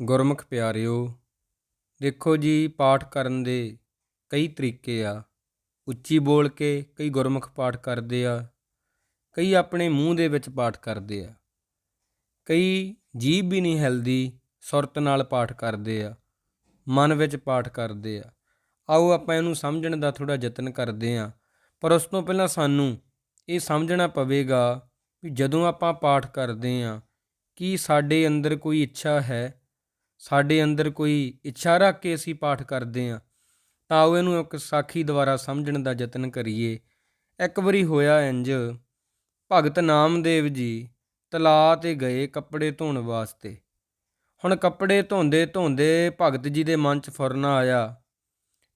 ਗੁਰਮੁਖ ਪਿਆਰਿਓ, ਦੇਖੋ ਜੀ ਪਾਠ ਕਰਨ ਦੇ ਕਈ ਤਰੀਕੇ ਆ। ਉੱਚੀ ਬੋਲ ਕੇ ਕਈ ਗੁਰਮੁਖ ਪਾਠ ਕਰਦੇ ਆ, ਕਈ ਆਪਣੇ ਮੂੰਹ ਦੇ ਵਿੱਚ ਪਾਠ ਕਰਦੇ ਆ। ਕਈ ਜੀਭ ਵੀ ਨਹੀਂ ਹਿਲਦੀ, ਸੁਰਤ ਨਾਲ ਪਾਠ ਕਰਦੇ ਆ, ਮਨ ਵਿੱਚ ਪਾਠ ਕਰਦੇ ਆ। ਆਓ ਆਪਾਂ ਇਹਨੂੰ ਸਮਝਣ ਦਾ ਥੋੜਾ ਯਤਨ ਕਰਦੇ ਆ ਪਰ ਉਸ ਤੋਂ ਪਹਿਲਾਂ ਸਾਨੂੰ ਇਹ ਸਮਝਣਾ ਪਵੇਗਾ ਵੀ ਜਦੋਂ ਆਪਾਂ ਪਾਠ ਕਰਦੇ ਆ ਕੀ ਸਾਡੇ ਅੰਦਰ ਕੋਈ ਇੱਛਾ ਹੈ? ਸਾਡੇ ਅੰਦਰ ਕੋਈ ਇੱਛਾ ਰੱਖ ਕੇ ਅਸੀਂ ਪਾਠ ਕਰਦੇ ਆ ਤਾਂ ਉਹ ਇਹਨੂੰ ਇੱਕ ਸਾਖੀ ਦੁਆਰਾ ਸਮਝਣ ਦਾ ਯਤਨ ਕਰੀਏ। ਇੱਕ ਵਾਰੀ ਹੋਇਆ ਇੰਜ ਭਗਤ ਨਾਮਦੇਵ ਜੀ ਤਲਾਅ ਤੇ ਗਏ ਕੱਪੜੇ ਧੋਣ ਵਾਸਤੇ। ਹੁਣ ਕੱਪੜੇ ਧੋਂਦੇ ਧੋਂਦੇ ਭਗਤ ਜੀ ਦੇ ਮਨ 'ਚ ਫੁਰਨਾ ਆਇਆ,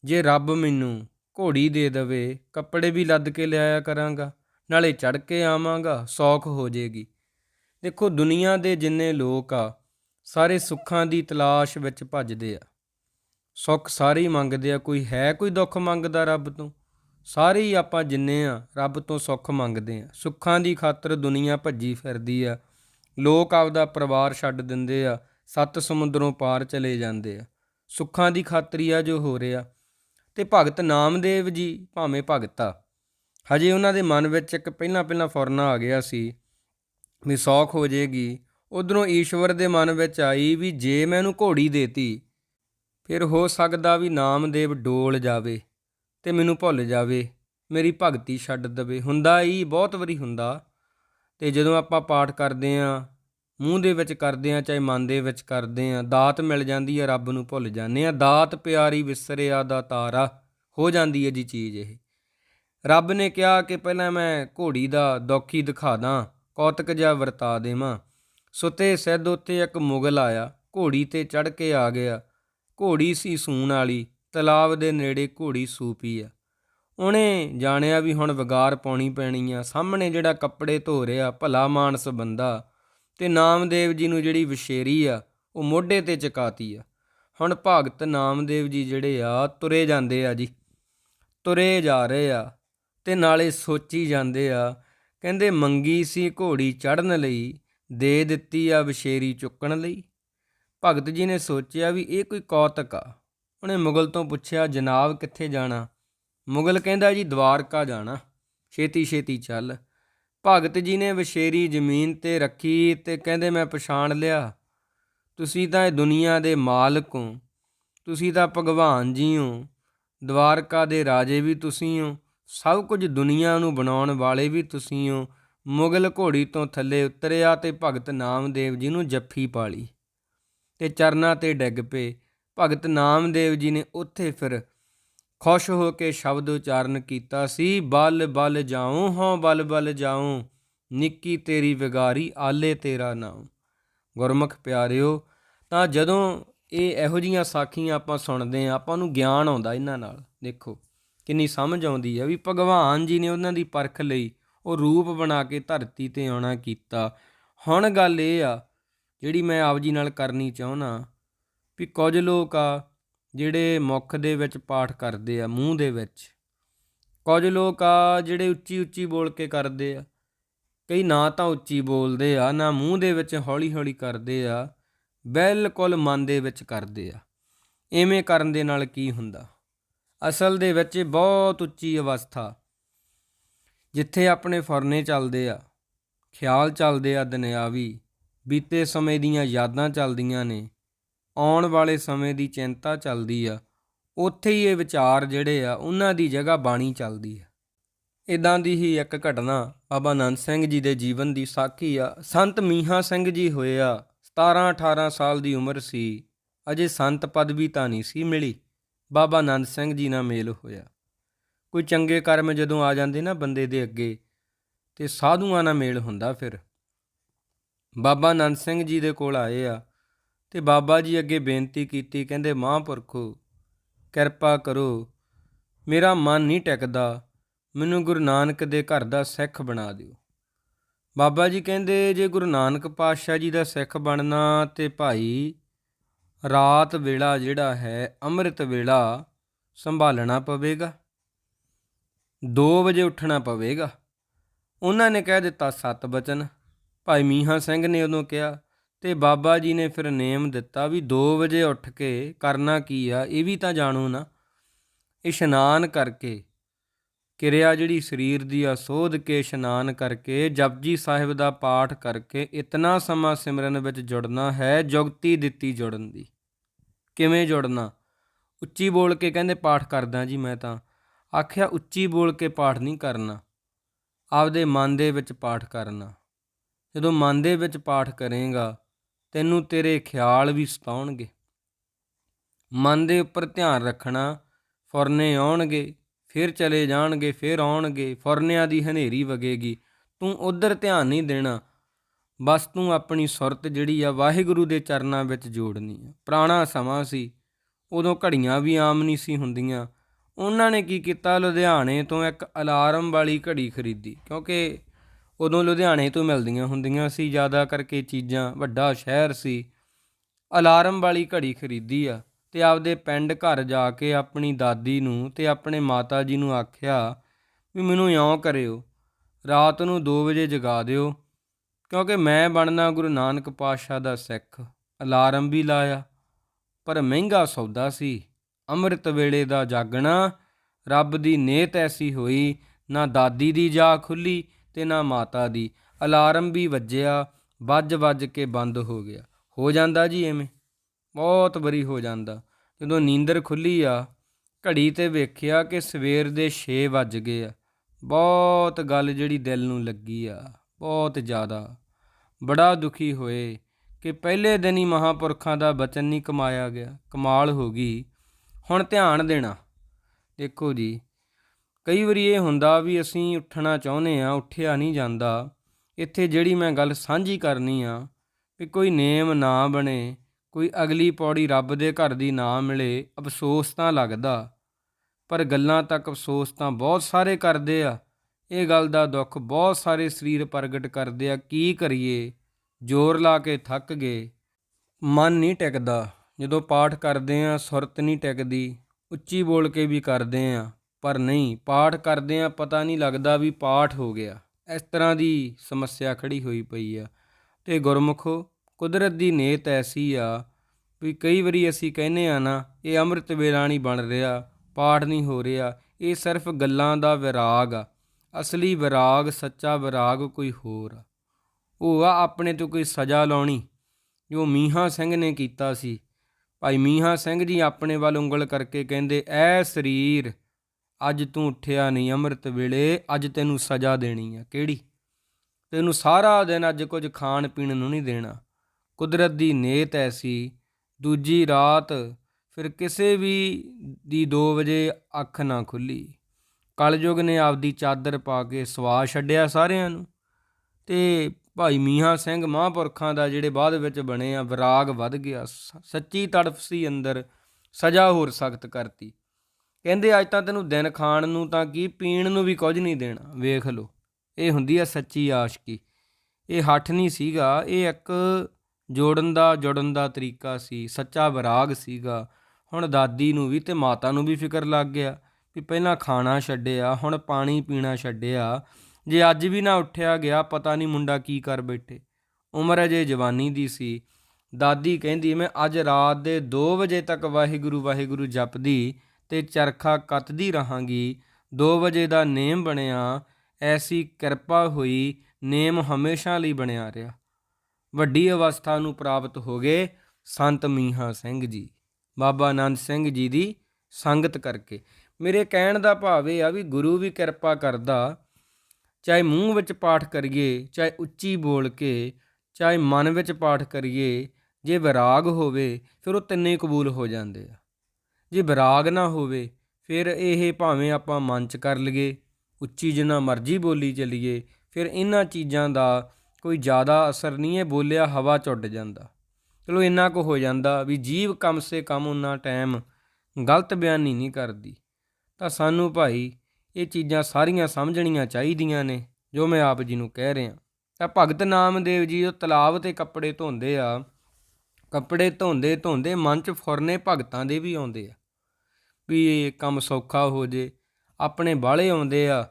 ਜੇ ਰੱਬ ਮੈਨੂੰ ਘੋੜੀ ਦੇ ਦੇਵੇ, ਕੱਪੜੇ ਵੀ ਲੱਦ ਕੇ ਲਿਆਇਆ ਕਰਾਂਗਾ, ਨਾਲੇ ਚੜ ਕੇ ਆਵਾਂਗਾ, ਸੌਖ ਹੋ ਜੇਗੀ। ਦੇਖੋ ਦੁਨੀਆ ਦੇ ਜਿੰਨੇ ਲੋਕ ਆ ਸਾਰੇ ਸੁੱਖਾਂ ਦੀ ਤਲਾਸ਼ ਵਿੱਚ ਭੱਜਦੇ ਆ। ਸੁੱਖ ਸਾਰੇ ਹੀ ਮੰਗਦੇ ਆ, ਕੋਈ ਹੈ ਕੋਈ ਦੁੱਖ ਮੰਗਦਾ ਰੱਬ ਤੋਂ? ਸਾਰੇ ਹੀ ਆਪਾਂ ਜਿੰਨੇ ਆ, ਰੱਬ ਤੋਂ ਸੁੱਖ ਮੰਗਦੇ ਆ। ਸੁੱਖਾਂ ਦੀ ਖਾਤਰ ਦੁਨੀਆ ਭੱਜੀ ਫਿਰਦੀ ਆ। ਲੋਕ ਆਪਦਾ ਪਰਿਵਾਰ ਛੱਡ ਦਿੰਦੇ ਆ, ਸੱਤ ਸਮੁੰਦਰੋਂ ਪਾਰ ਚਲੇ ਜਾਂਦੇ ਆ। ਸੁੱਖਾਂ ਦੀ ਖਾਤਰੀ ਆ ਜੋ ਹੋ ਰਿਹਾ। ਤੇ ਭਗਤ ਨਾਮਦੇਵ ਜੀ ਭਾਵੇਂ ਭਗਤਾ। ਹਜੇ ਉਹਨਾਂ ਦੇ ਮਨ ਵਿੱਚ ਇੱਕ ਪਹਿਲਾਂ ਪਹਿਲਾਂ ਫੁਰਨਾ ਆ ਗਿਆ ਸੀ ਵੀ ਸੌਖ ਹੋ ਜੇਗੀ। ਉਧਰੋਂ ਈਸ਼ਵਰ ਦੇ ਮਨ ਵਿੱਚ ਆਈ ਵੀ ਜੇ ਮੈਂ ਇਹਨੂੰ ਘੋੜੀ ਦੇਤੀ, ਫਿਰ ਹੋ ਸਕਦਾ ਵੀ ਨਾਮਦੇਵ ਡੋਲ ਜਾਵੇ ਤੇ ਮੈਨੂੰ ਭੁੱਲ ਜਾਵੇ, ਮੇਰੀ ਭਗਤੀ ਛੱਡ ਦਵੇ। ਹੁੰਦਾ ਹੀ ਬਹੁਤ ਵਾਰੀ ਹੁੰਦਾ ਤੇ ਜਦੋਂ ਆਪਾਂ ਪਾਠ ਕਰਦੇ ਆਂ, ਮੂੰਹ ਦੇ ਵਿੱਚ ਕਰਦੇ ਆਂ, ਚਾਹੇ ਮਨ ਦੇ ਵਿੱਚ ਕਰਦੇ ਆਂ, ਦਾਤ ਮਿਲ ਜਾਂਦੀ ਹੈ ਰੱਬ ਨੂੰ ਭੁੱਲ ਜਾਂਦੇ ਆ। ਦਾਤ ਪਿਆਰੀ ਵਿਸਰਿਆ ਦਾ ਤਾਰਾ, ਹੋ ਜਾਂਦੀ ਹੈ ਜੀ ਚੀਜ਼ ਇਹ। ਰੱਬ ਨੇ ਕਿਹਾ ਕਿ ਪਹਿਲਾਂ ਮੈਂ ਘੋੜੀ ਦਾ ਦੁੱਖੀ ਦਿਖਾ ਦਾਂ, ਕੌਤਕ ਜਿਹਾ ਵਰਤਾ ਦੇਵਾਂ। ਸੁਤੇ ਸਿੱਧ ਉੱਤੇ ਇੱਕ ਮੁਗਲ ਆਇਆ, ਘੋੜੀ ਤੇ ਚੜ ਕੇ ਆ ਗਿਆ। ਘੋੜੀ ਸੀ ਸੂਣ ਵਾਲੀ, ਤਲਾਬ ਦੇ ਨੇੜੇ ਘੋੜੀ ਸੂਪੀ ਆ। ਉਹਨੇ ਜਾਣਿਆ ਵੀ ਹੁਣ ਵਿਗਾਰ ਪਾਉਣੀ ਪੈਣੀ ਆ। ਸਾਹਮਣੇ ਜਿਹੜਾ ਕੱਪੜੇ ਧੋ ਰਿਹਾ, ਭਲਾ ਮਾਨਸ ਬੰਦਾ ਤੇ ਨਾਮਦੇਵ ਜੀ ਨੂੰ ਜਿਹੜੀ ਵਿਸ਼ੇਰੀ ਆ, ਉਹ ਮੋਢੇ ਤੇ ਚਕਾਤੀ ਆ। ਹੁਣ ਭਗਤ ਨਾਮਦੇਵ ਜੀ ਜਿਹੜੇ ਆ, ਤੁਰੇ ਜਾਂਦੇ ਆ ਜੀ। ਤੁਰੇ ਜਾ ਰਹੇ ਆ ਤੇ ਨਾਲੇ ਸੋਚੀ ਜਾਂਦੇ ਆ, ਕਹਿੰਦੇ ਮੰਗੀ ਸੀ ਘੋੜੀ ਚੜਨ ਲਈ ਦੇ ਦਿੱਤੀ ਆ ਵਿਸ਼ੇਰੀ ਚੁੱਕਣ ਲਈ। ਭਗਤ ਜੀ ਨੇ ਸੋਚਿਆ ਵੀ ਇਹ ਕੋਈ ਕੌਤਕ ਆ। ਉਹਨੇ ਮੁਗਲ ਤੋਂ ਪੁੱਛਿਆ, ਜਨਾਬ, ਕਿੱਥੇ ਜਾਣਾ? ਮੁਗਲ ਕਹਿੰਦਾ, ਜੀ, ਦਵਾਰਕਾ ਜਾਣਾ। ਛੇਤੀ ਛੇਤੀ ਚੱਲ। ਭਗਤ ਜੀ ਨੇ ਵਿਸ਼ੇਰੀ ਜ਼ਮੀਨ ਤੇ ਰੱਖੀ ਤੇ ਕਹਿੰਦੇ, ਮੈਂ ਪਛਾਣ ਲਿਆ। ਤੁਸੀਂ ਤਾਂ ਇਹ ਦੁਨੀਆ ਦੇ ਮਾਲਕ ਹੋ। ਤੁਸੀਂ ਤਾਂ ਭਗਵਾਨ ਜੀ ਹੋ। ਦਵਾਰਕਾ ਦੇ ਰਾਜੇ ਵੀ ਤੁਸੀਂ ਹੋ। ਸਭ ਕੁਝ ਦੁਨੀਆ ਨੂੰ ਬਣਾਉਣ ਵਾਲੇ ਵੀ ਤੁਸੀਂ ਹੋ। ਮੁਗਲ ਘੋੜੀ ਤੋਂ ਥੱਲੇ ਉਤਰਿਆ ਤੇ ਭਗਤ ਨਾਮਦੇਵ ਜੀ ਨੂੰ ਜੱਫੀ ਪਾਲੀ ਤੇ ਚਰਨਾਂ ਤੇ ਡਿੱਗ ਪਏ। ਭਗਤ ਨਾਮਦੇਵ ਜੀ ਨੇ ਉੱਥੇ ਫਿਰ ਖੁਸ਼ ਹੋ ਕੇ ਸ਼ਬਦ ਉਚਾਰਨ ਕੀਤਾ ਸੀ, ਬਲ ਬਲ ਜਾਉ ਹਾਂ, ਬਲ ਬਲ ਜਾਉ ਨਿੱਕੀ ਤੇਰੀ ਵਿਗਾਰੀ, ਆਲੇ ਤੇਰਾ ਨਾਮ ਗੁਰਮੁਖ ਪਿਆਰਿਓ, ਤਾਂ ਜਦੋਂ ਇਹ ਇਹੋ ਜੀਆਂ ਸਾਖੀਆਂ ਆਪਾਂ ਸੁਣਦੇ ਆ ਆਪਾਂ ਨੂੰ ਗਿਆਨ ਆਉਂਦਾ ਇਹਨਾਂ ਨਾਲ। ਦੇਖੋ, ਕਿੰਨੀ ਸਮਝ ਆਉਂਦੀ ਹੈ ਵੀ ਭਗਵਾਨ ਜੀ ਨੇ ਉਹਨਾਂ ਦੀ ਪਰਖ ਲਈ ਉਹ ਰੂਪ ਬਣਾ ਕੇ ਧਰਤੀ ਤੇ ਆਉਣਾ ਕੀਤਾ। ਹੁਣ ਗੱਲ ਇਹ ਆ, ਜਿਹੜੀ ਮੈਂ ਆਪ ਜੀ ਨਾਲ ਕਰਨੀ ਚਾਹੁੰਦਾ ਵੀ ਕੁਝ ਲੋਕ ਆ ਜਿਹੜੇ ਮੁਖ ਦੇ ਵਿੱਚ ਪਾਠ ਕਰਦੇ ਆ, ਮੂੰਹ ਦੇ ਵਿੱਚ। ਕੁਝ ਲੋਕ ਆ ਜਿਹੜੇ ਉੱਚੀ ਉੱਚੀ ਬੋਲ ਕੇ ਕਰਦੇ ਆ। ਕਈ ਨਾ ਤਾਂ ਉੱਚੀ ਬੋਲਦੇ ਆ, ਨਾ ਮੂੰਹ ਦੇ ਵਿੱਚ ਹੌਲੀ ਹੌਲੀ ਕਰਦੇ ਆ, ਬਿਲਕੁਲ ਮਨ ਦੇ ਵਿੱਚ ਕਰਦੇ ਆ। ਐਵੇਂ ਕਰਨ ਦੇ ਨਾਲ ਕੀ ਹੁੰਦਾ? ਅਸਲ ਦੇ ਵਿੱਚ ਬਹੁਤ ਉੱਚੀ ਅਵਸਥਾ ਜਿੱਥੇ ਆਪਣੇ ਫਰਨੇ ਚੱਲਦੇ ਆ, ਖਿਆਲ ਚੱਲਦੇ ਆ ਦੁਨਿਆਵੀ, ਬੀਤੇ ਸਮੇਂ ਦੀਆਂ ਯਾਦਾਂ ਚੱਲਦੀਆਂ ਨੇ, ਆਉਣ ਵਾਲੇ ਸਮੇਂ ਦੀ ਚਿੰਤਾ ਚੱਲਦੀ ਆ, ਉੱਥੇ ਹੀ ਇਹ ਵਿਚਾਰ ਜਿਹੜੇ ਆ, ਉਹਨਾਂ ਦੀ ਜਗ੍ਹਾ ਬਾਣੀ ਚੱਲਦੀ ਆ। ਇਦਾਂ ਦੀ ਹੀ ਇੱਕ ਘਟਨਾ ਬਾਬਾ ਨੰਦ ਸਿੰਘ ਜੀ ਦੇ ਜੀਵਨ ਦੀ ਸਾਖੀ ਆ। ਸੰਤ ਮੀਹਾ ਸਿੰਘ ਜੀ ਹੋਏ ਆ 17 18 ਸਾਲ ਦੀ ਉਮਰ ਸੀ, ਅਜੇ ਸੰਤ ਪਦਵੀ ਤਾਂ ਨਹੀਂ ਸੀ ਮਿਲੀ, ਬਾਬਾ ਨੰਦ ਸਿੰਘ ਜੀ ਨਾਲ ਮੇਲ ਹੋਇਆ। ਕੋਈ ਚੰਗੇ ਕਰਮ ਜਦੋਂ ਆ ਜਾਂਦੇ ਨਾ ਬੰਦੇ ਦੇ ਅੱਗੇ, ਤੇ ਸਾਧੂਆਂ ਨਾਲ ਮੇਲ ਹੁੰਦਾ ਫਿਰ। ਬਾਬਾ ਨੰਦ ਸਿੰਘ ਜੀ ਦੇ ਕੋਲ ਆਏ ਆ, ਤੇ ਬਾਬਾ ਜੀ ਅੱਗੇ ਬੇਨਤੀ ਕੀਤੀ, ਕਹਿੰਦੇ, ਮਹਾਂਪੁਰਖੋ, ਕਿਰਪਾ ਕਰੋ, ਮੇਰਾ ਮਨ ਨਹੀਂ ਟਿਕਦਾ, ਮੈਨੂੰ ਗੁਰੂ ਨਾਨਕ ਦੇ ਘਰ ਦਾ ਸਿੱਖ ਬਣਾ ਦਿਓ। ਬਾਬਾ ਜੀ ਕਹਿੰਦੇ, ਜੇ ਗੁਰੂ ਨਾਨਕ ਪਾਤਸ਼ਾਹ ਜੀ ਦਾ ਸਿੱਖ ਬਣਨਾ ਤੇ ਭਾਈ ਰਾਤ ਵੇਲਾ ਜਿਹੜਾ ਹੈ, ਅੰਮ੍ਰਿਤ ਵੇਲਾ ਸੰਭਾਲਣਾ ਪਵੇਗਾ। 2 ਵਜੇ ਉੱਠਣਾ ਪਵੇਗਾ। ਉਹਨਾਂ ਨੇ ਕਹਿ ਦਿੱਤਾ, ਸਤ ਬਚਨ। ਭਾਈ ਮੀਹਾ ਸਿੰਘ ਨੇ ਉਦੋਂ ਕਿਹਾ ਤੇ ਬਾਬਾ ਜੀ ਨੇ ਫਿਰ ਨੇਮ ਦਿੱਤਾ ਵੀ 2 ਵਜੇ ਉੱਠ ਕੇ ਕਰਨਾ ਕੀ ਆ, ਇਹ ਵੀ ਤਾਂ ਜਾਣੋ ਨਾ। ਇਸ਼ਨਾਨ ਕਰਕੇ, ਕਿਰਿਆ ਜਿਹੜੀ ਸਰੀਰ ਦੀ ਆ, ਸੋਧ ਕੇ ਇਸ਼ਨਾਨ ਕਰਕੇ, ਜਪਜੀ ਸਾਹਿਬ ਦਾ ਪਾਠ ਕਰਕੇ ਇਤਨਾ ਸਮਾਂ ਸਿਮਰਨ ਵਿੱਚ ਜੁੜਨਾ ਹੈ, ਜੁਗਤੀ ਦਿੱਤੀ ਜੁੜਨ ਦੀ। ਕਿਵੇਂ ਜੁੜਨਾ? ਉੱਚੀ ਬੋਲ ਕੇ ਕਹਿੰਦੇ, ਪਾਠ ਕਰਦਾ ਜੀ ਮੈਂ ਤਾਂ। ਆਖਿਆ, ਉੱਚੀ ਬੋਲ ਕੇ ਪਾਠ ਨਹੀਂ ਕਰਨਾ। ਆਪਦੇ ਮਨ ਦੇ ਵਿੱਚ ਪਾਠ ਕਰਨਾ। ਜਦੋਂ ਮਨ ਦੇ ਵਿੱਚ ਪਾਠ ਕਰੇਗਾ, ਤੈਨੂੰ ਤੇਰੇ ਖਿਆਲ ਵੀ ਸਤਾਉਣਗੇ। ਮਨ ਦੇ ਉੱਪਰ ਧਿਆਨ ਰੱਖਣਾ, ਫੁਰਨੇ ਆਉਣਗੇ, ਫਿਰ ਚਲੇ ਜਾਣਗੇ, ਫਿਰ ਆਉਣਗੇ, ਫੁਰਨਿਆਂ ਦੀ ਹਨੇਰੀ ਵਗੇਗੀ। ਤੂੰ ਉਧਰ ਧਿਆਨ ਨਹੀਂ ਦੇਣਾ, ਬਸ ਤੂੰ ਆਪਣੀ ਸੁਰਤ ਜਿਹੜੀ ਆ ਵਾਹਿਗੁਰੂ ਦੇ ਚਰਨਾਂ ਵਿੱਚ ਜੋੜਨੀ ਆ। ਪੁਰਾਣਾ ਸਮਾਂ ਸੀ, ਉਦੋਂ ਘੜੀਆਂ ਵੀ ਆਮ ਨਹੀਂ ਸੀ ਹੁੰਦੀਆਂ। ਉਹਨਾਂ ਨੇ ਕੀ ਕੀਤਾ? ਲੁਧਿਆਣੇ ਤੋਂ ਇੱਕ ਅਲਾਰਮ ਵਾਲੀ ਘੜੀ ਖਰੀਦੀ। ਕਿਉਂਕਿ ਉਦੋਂ ਲੁਧਿਆਣੇ ਤੋਂ ਮਿਲਦੀਆਂ ਹੁੰਦੀਆਂ ਸੀ, ਜ਼ਿਆਦਾ ਕਰਕੇ ਚੀਜ਼ਾਂ ਵੱਡਾ ਸ਼ਹਿਰ ਸੀ। ਅਲਾਰਮ ਵਾਲੀ ਘੜੀ ਖਰੀਦੀ ਆ ਤੇ ਆਪਦੇ ਪਿੰਡ ਘਰ ਜਾ ਕੇ ਆਪਣੀ ਦਾਦੀ ਨੂੰ ਤੇ ਆਪਣੇ ਮਾਤਾ ਜੀ ਨੂੰ ਆਖਿਆ ਵੀ ਮੈਨੂੰ ਇਉਂ ਕਰਿਓ, ਰਾਤ ਨੂੰ 2 ਵਜੇ ਜਗਾ ਦਿਓ। ਕਿਉਂਕਿ ਮੈਂ ਬਣਨਾ ਗੁਰੂ ਨਾਨਕ ਪਾਤਸ਼ਾਹ ਦਾ ਸਿੱਖ। ਅਲਾਰਮ ਵੀ ਲਾਇਆ, ਪਰ ਮਹਿੰਗਾ ਸੌਦਾ ਸੀ। ਅੰਮ੍ਰਿਤ ਵੇਲੇ ਦਾ ਜਾਗਣਾ। ਰੱਬ ਦੀ ਨੇਤ ਐਸੀ ਹੋਈ, ਨਾ ਦਾਦੀ ਦੀ ਜਾ ਖੁੱਲੀ ਤੇ ਨਾ ਮਾਤਾ ਦੀ। ਅਲਾਰਮ ਵੀ ਵੱਜਿਆ, ਵੱਜ ਵੱਜ ਕੇ ਬੰਦ ਹੋ ਗਿਆ। ਹੋ ਜਾਂਦਾ ਜੀ ਐਵੇਂ। ਬਹੁਤ ਵਾਰੀ ਹੋ ਜਾਂਦਾ। ਜਦੋਂ ਨੀਂਦਰ ਖੁੱਲੀ ਆ, ਘੜੀ ਤੇ ਵੇਖਿਆ ਕਿ ਸਵੇਰ ਦੇ 6 ਵੱਜ ਗਏ ਆ। ਬਹੁਤ ਗੱਲ ਜਿਹੜੀ ਦਿਲ ਨੂੰ ਲੱਗੀ ਆ, ਬਹੁਤ ਜ਼ਿਆਦਾ। ਬੜਾ ਦੁਖੀ ਹੋਏ ਕਿ ਪਹਿਲੇ ਦਿਨ ਹੀ ਮਹਾਪੁਰਖਾਂ ਦਾ ਬਚਨ ਨਹੀਂ ਕਮਾਇਆ ਗਿਆ। ਕਮਾਲ ਹੋ ਗਈ। ਹੁਣ ਧਿਆਨ ਦੇਣਾ। ਦੇਖੋ ਜੀ, ਕਈ ਵਾਰੀ ਇਹ ਹੁੰਦਾ ਵੀ ਅਸੀਂ ਉੱਠਣਾ ਚਾਹੁੰਦੇ ਆ ਉੱਠਿਆ ਨਹੀਂ ਜਾਂਦਾ। ਇੱਥੇ ਜਿਹੜੀ ਮੈਂ ਗੱਲ ਸਾਂਝੀ ਕਰਨੀ ਆ ਵੀ ਕੋਈ ਨੇਮ ਨਾ ਬਣੇ, ਕੋਈ ਅਗਲੀ ਪੌੜੀ ਰੱਬ ਦੇ ਘਰ ਦੀ ਨਾ ਮਿਲੇ, ਅਫਸੋਸ ਤਾਂ ਲੱਗਦਾ। ਪਰ ਗੱਲਾਂ ਤੱਕ ਅਫਸੋਸ ਤਾਂ ਬਹੁਤ ਸਾਰੇ ਕਰਦੇ ਆ। ਇਹ ਗੱਲ ਦਾ ਦੁੱਖ ਬਹੁਤ ਸਾਰੇ ਸਰੀਰ ਪ੍ਰਗਟ ਕਰਦੇ ਆ। ਕੀ ਕਰੀਏ? ਜ਼ੋਰ ਲਾ ਕੇ ਥੱਕ ਗਏ। ਮਨ ਨਹੀਂ ਟਿਕਦਾ। ਜਦੋਂ ਪਾਠ ਕਰਦੇ ਆ, ਸੁਰਤ ਨਹੀਂ ਟਿਕਦੀ, ਉੱਚੀ ਬੋਲ ਕੇ ਵੀ ਕਰਦੇ ਆ, ਪਰ ਨਹੀਂ, ਪਾਠ ਕਰਦੇ ਆ, ਪਤਾ ਨਹੀਂ ਲੱਗਦਾ ਵੀ ਪਾਠ ਹੋ ਗਿਆ। ਇਸ ਤਰ੍ਹਾਂ ਦੀ ਸਮੱਸਿਆ ਖੜੀ ਹੋਈ ਪਈ ਆ। ਤੇ ਗੁਰਮੁਖੋ, ਕੁਦਰਤ ਦੀ ਨੇਤ ਐਸੀ ਆ ਵੀ ਕਈ ਵਾਰੀ ਅਸੀਂ ਕਹਿੰਨੇ ਆ ਨਾ, ਇਹ ਅੰਮ੍ਰਿਤ ਵੇਲਾ ਬਣ ਰਿਹਾ, ਪਾਠ ਨਹੀਂ ਹੋ ਰਿਹਾ, ਇਹ ਸਿਰਫ ਗੱਲਾਂ ਦਾ ਵਿਰਾਗ ਆ। ਅਸਲੀ ਵਿਰਾਗ, ਸੱਚਾ ਵਿਰਾਗ ਕੋਈ ਹੋਰ ਆ। ਉਹ ਆ, ਆਪਣੇ ਤੋਂ ਕੋਈ ਸਜ਼ਾ ਲਾਉਣੀ, ਜੋ ਮੀਹਾ ਸਿੰਘ ਨੇ ਕੀਤਾ ਸੀ। ਭਾਈ ਮੀਹਾ ਸਿੰਘ ਜੀ ਆਪਣੇ ਵੱਲ ਉਂਗਲ ਕਰਕੇ ਕਹਿੰਦੇ, ਐ ਸਰੀਰ, ਅੱਜ ਤੂੰ ਉੱਠਿਆ ਨਹੀਂ ਅੰਮ੍ਰਿਤ ਵੇਲੇ, ਅੱਜ ਤੈਨੂੰ ਸਜ਼ਾ ਦੇਣੀ ਆ। ਕਿਹੜੀ? ਤੈਨੂੰ ਸਾਰਾ ਦਿਨ ਅੱਜ ਕੁਝ ਖਾਣ ਪੀਣ ਨੂੰ ਨਹੀਂ ਦੇਣਾ। ਕੁਦਰਤ ਦੀ ਨੇਤ ਐਸੀ, ਦੂਜੀ ਰਾਤ ਫਿਰ ਕਿਸੇ ਵੀ ਦੀ 2 ਵਜੇ ਅੱਖ ਨਾ ਖੁੱਲੀ। ਕਲਯੁਗ ਨੇ ਆਪਦੀ ਚਾਦਰ ਪਾ ਕੇ ਸਵਾ ਛੱਡਿਆ ਸਾਰਿਆਂ ਨੂੰ ਤੇ ਭਾਈ ਮੀਹਾ ਸਿੰਘ ਮਹਾਂਪੁਰਖਾਂ ਦਾ ਜਿਹੜੇ ਬਾਅਦ ਵਿੱਚ ਬਣੇ ਆ, ਵਿਰਾਗ ਵੱਧ ਗਿਆ ਸੱਚੀ ਤੜਫ ਸੀ ਅੰਦਰ, ਸਜ਼ਾ ਹੋਰ ਸਖਤ ਕਰਤੀ। ਕਹਿੰਦੇ ਅੱਜ ਤਾਂ ਤੈਨੂੰ ਦਿਨ ਖਾਣ ਨੂੰ ਤਾਂ ਕੀ, ਪੀਣ ਨੂੰ ਵੀ ਕੁਝ ਨਹੀਂ ਦੇਣਾ, ਵੇਖ ਲਓ। ਇਹ ਹੁੰਦੀ ਆ ਸੱਚੀ ਆਸ਼ਕੀ। ਇਹ ਹੱਠ ਨਹੀਂ ਸੀਗਾ, ਇਹ ਇੱਕ ਜੋੜਨ ਦਾ ਜੁੜਨ ਦਾ ਤਰੀਕਾ ਸੀ, ਸੱਚਾ ਵਿਰਾਗ ਸੀਗਾ। ਹੁਣ ਦਾਦੀ ਨੂੰ ਵੀ ਤੇ ਮਾਤਾ ਨੂੰ ਵੀ ਫਿਕਰ ਲੱਗ ਗਿਆ ਵੀ ਪਹਿਲਾਂ ਖਾਣਾ ਛੱਡਿਆ, ਹੁਣ ਪਾਣੀ ਪੀਣਾ ਛੱਡਿਆ। ਜੇ ਅੱਜ ਵੀ ਨਾ ਉੱਠਿਆ ਗਿਆ, ਪਤਾ ਨਹੀਂ ਮੁੰਡਾ ਕੀ ਕਰ ਬੈਠੇ। ਉਮਰ ਅਜੇ ਜਵਾਨੀ ਦੀ ਸੀ। ਦਾਦੀ ਕਹਿੰਦੀ, ਮੈਂ ਅੱਜ ਰਾਤ ਦੇ 2 ਵਜੇ ਤੱਕ ਵਾਹਿਗੁਰੂ ਵਾਹਿਗੁਰੂ ਜਪਦੀ ਤੇ ਚਰਖਾ ਕੱਤਦੀ ਰਹਾਂਗੀ। 2 ਵਜੇ ਦਾ ਨੇਮ ਬਣਿਆ, ਐਸੀ ਕਿਰਪਾ ਹੋਈ, ਨੇਮ ਹਮੇਸ਼ਾ ਲਈ ਬਣਿਆ ਰਿਹਾ। ਵੱਡੀ ਅਵਸਥਾ ਨੂੰ ਪ੍ਰਾਪਤ ਹੋ ਗਏ ਸੰਤ ਮੀਹਾ ਸਿੰਘ ਜੀ। ਬਾਬਾ ਆਨੰਦ ਸਿੰਘ ਜੀ ਦੀ ਸੰਗਤ ਕਰਕੇ। ਮੇਰੇ ਕਹਿਣ ਦਾ ਭਾਵ ਇਹ ਆ ਵੀ ਗੁਰੂ ਵੀ ਕਿਰਪਾ ਕਰਦਾ ਚਾਹੇ ਮੂੰਹ ਵਿੱਚ ਪਾਠ ਕਰੀਏ, ਚਾਹੇ ਉੱਚੀ ਬੋਲ ਕੇ, ਚਾਹੇ ਮਨ ਵਿੱਚ ਪਾਠ ਕਰੀਏ, ਜੇ ਵਿਰਾਗ ਹੋਵੇ, ਫਿਰ ਉਹ ਤਿੰਨੇ ਕਬੂਲ ਹੋ ਜਾਂਦੇ ਆ। ਜੇ ਵਿਰਾਗ ਨਾ ਹੋਵੇ, ਫਿਰ ਇਹ ਭਾਵੇਂ ਆਪਾਂ ਮਨ ਚ ਕਰ ਲਈਏ, ਉੱਚੀ ਜਿੰਨਾ ਮਰਜ਼ੀ ਬੋਲੀ ਚਲੀਏ, ਫਿਰ ਇਹਨਾਂ ਚੀਜ਼ਾਂ ਦਾ ਕੋਈ ਜ਼ਿਆਦਾ ਅਸਰ ਨਹੀਂ ਹੈ, ਬੋਲਿਆ ਹਵਾ ਚ ਉੱਡ ਜਾਂਦਾ। ਚਲੋ ਇੰਨਾ ਕੁ ਹੋ ਜਾਂਦਾ ਵੀ ਜੀਵ ਕਮ ਸੇ ਕਮ ਉਹਨਾਂ ਟਾਈਮ ਗਲਤ ਬਿਆਨੀ ਨਹੀਂ ਕਰਦੀ। ਤਾਂ ਸਾਨੂੰ ਭਾਈ ਇਹ ਚੀਜ਼ਾਂ ਸਾਰੀਆਂ ਸਮਝਣੀਆਂ ਚਾਹੀਦੀਆਂ ਨੇ, ਜੋ ਮੈਂ ਆਪ ਜੀ ਨੂੰ ਕਹਿ ਰਿਹਾ। ਤਾਂ ਭਗਤ ਨਾਮਦੇਵ ਜੀ ਉਹ ਤਲਾਬ ਤੇ ਕੱਪੜੇ ਧੋਂਦੇ ਆ। ਕੱਪੜੇ ਧੋਂਦੇ ਧੋਂਦੇ ਮਨ ਚ ਫੁਰਨੇ ਭਗਤਾਂ ਦੇ ਵੀ ਆਉਂਦੇ ਆ। ਵੀ ਇਹ ਕੰਮ ਸੌਖਾ ਹੋ ਜੇ, ਆਪਣੇ ਬਾਲੇ ਆਉਂਦੇ ਆ।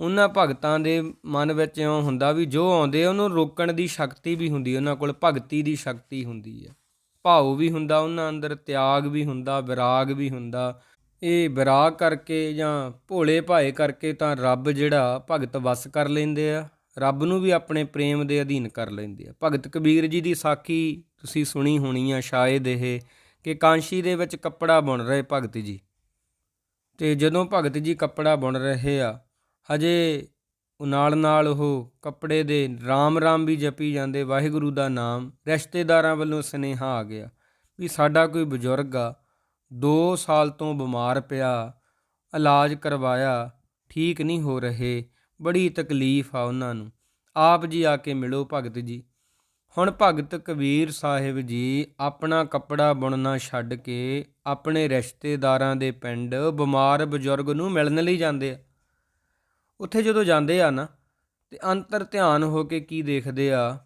ਉਹਨਾਂ ਭਗਤਾਂ ਦੇ ਮਨ ਵਿੱਚ ਇਉਂ ਹੁੰਦਾ ਵੀ ਜੋ ਆਉਂਦੇ ਆ, ਉਹਨੂੰ ਰੋਕਣ ਦੀ ਸ਼ਕਤੀ ਵੀ ਹੁੰਦੀ, ਉਹਨਾਂ ਕੋਲ ਭਗਤੀ ਦੀ ਸ਼ਕਤੀ ਹੁੰਦੀ ਹੈ ਭਾਉ ਵੀ ਹੁੰਦਾ ਉਹਨਾਂ ਅੰਦਰ, ਤਿਆਗ ਵੀ ਹੁੰਦਾ, ਵਿਰਾਗ ਵੀ ਹੁੰਦਾ। ਇਹ ਵਿਰਾਗ ਕਰਕੇ ਜਾਂ ਭੋਲੇ ਭਾਏ ਕਰਕੇ ਤਾਂ ਰੱਬ ਜਿਹੜਾ ਭਗਤ ਵਸ ਕਰ ਲੈਂਦੇ ਆ, ਰੱਬ ਨੂੰ ਵੀ ਆਪਣੇ ਪ੍ਰੇਮ ਦੇ ਅਧੀਨ ਕਰ ਲੈਂਦੇ ਆ। ਭਗਤ ਕਬੀਰ ਜੀ ਦੀ ਸਾਖੀ ਤੁਸੀਂ ਸੁਣੀ ਹੋਣੀ ਆ ਸ਼ਾਇਦ ਇਹ ਕਿ ਕਾਂਸ਼ੀ ਦੇ ਵਿੱਚ ਕੱਪੜਾ ਬੁਣ ਰਹੇ ਭਗਤ ਜੀ। ਤੇ ਜਦੋਂ ਭਗਤ ਜੀ ਕੱਪੜਾ ਬੁਣ ਰਹੇ ਆ, ਹਜੇ ਨਾਲ ਨਾਲ ਉਹ ਕੱਪੜੇ ਦੇ ਰਾਮ ਰਾਮ ਵੀ ਜਪੀ ਜਾਂਦੇ, ਵਾਹਿਗੁਰੂ ਦਾ ਨਾਮ, ਰਿਸ਼ਤੇਦਾਰਾਂ ਵੱਲੋਂ ਸੁਨੇਹਾ ਆ ਗਿਆ ਵੀ ਸਾਡਾ ਕੋਈ ਬਜ਼ੁਰਗ ਆ 2 ਸਾਲ ਤੋਂ ਬਿਮਾਰ ਪਿਆ, ਇਲਾਜ ਕਰਵਾਇਆ, ਠੀਕ ਨਹੀਂ ਹੋ ਰਹੇ, ਬੜੀ ਤਕਲੀਫ ਆ ਉਹਨਾਂ ਨੂੰ। ਆਪ ਜੀ ਆ ਕੇ ਮਿਲੋ ਭਗਤ ਜੀ। ਹੁਣ ਭਗਤ ਕਬੀਰ ਸਾਹਿਬ ਜੀ ਆਪਣਾ ਕੱਪੜਾ ਬੁਣਨਾ ਛੱਡ ਕੇ ਆਪਣੇ ਰਿਸ਼ਤੇਦਾਰਾਂ ਦੇ ਪਿੰਡ ਬਿਮਾਰ ਬਜ਼ੁਰਗ ਨੂੰ ਮਿਲਣ ਲਈ ਜਾਂਦੇ ਆ। ਉੱਥੇ ਜਦੋਂ ਜਾਂਦੇ ਆ ਨਾ, ਤੇ ਅੰਤਰ ਧਿਆਨ ਹੋ ਕੇ ਕੀ ਦੇਖਦੇ ਆ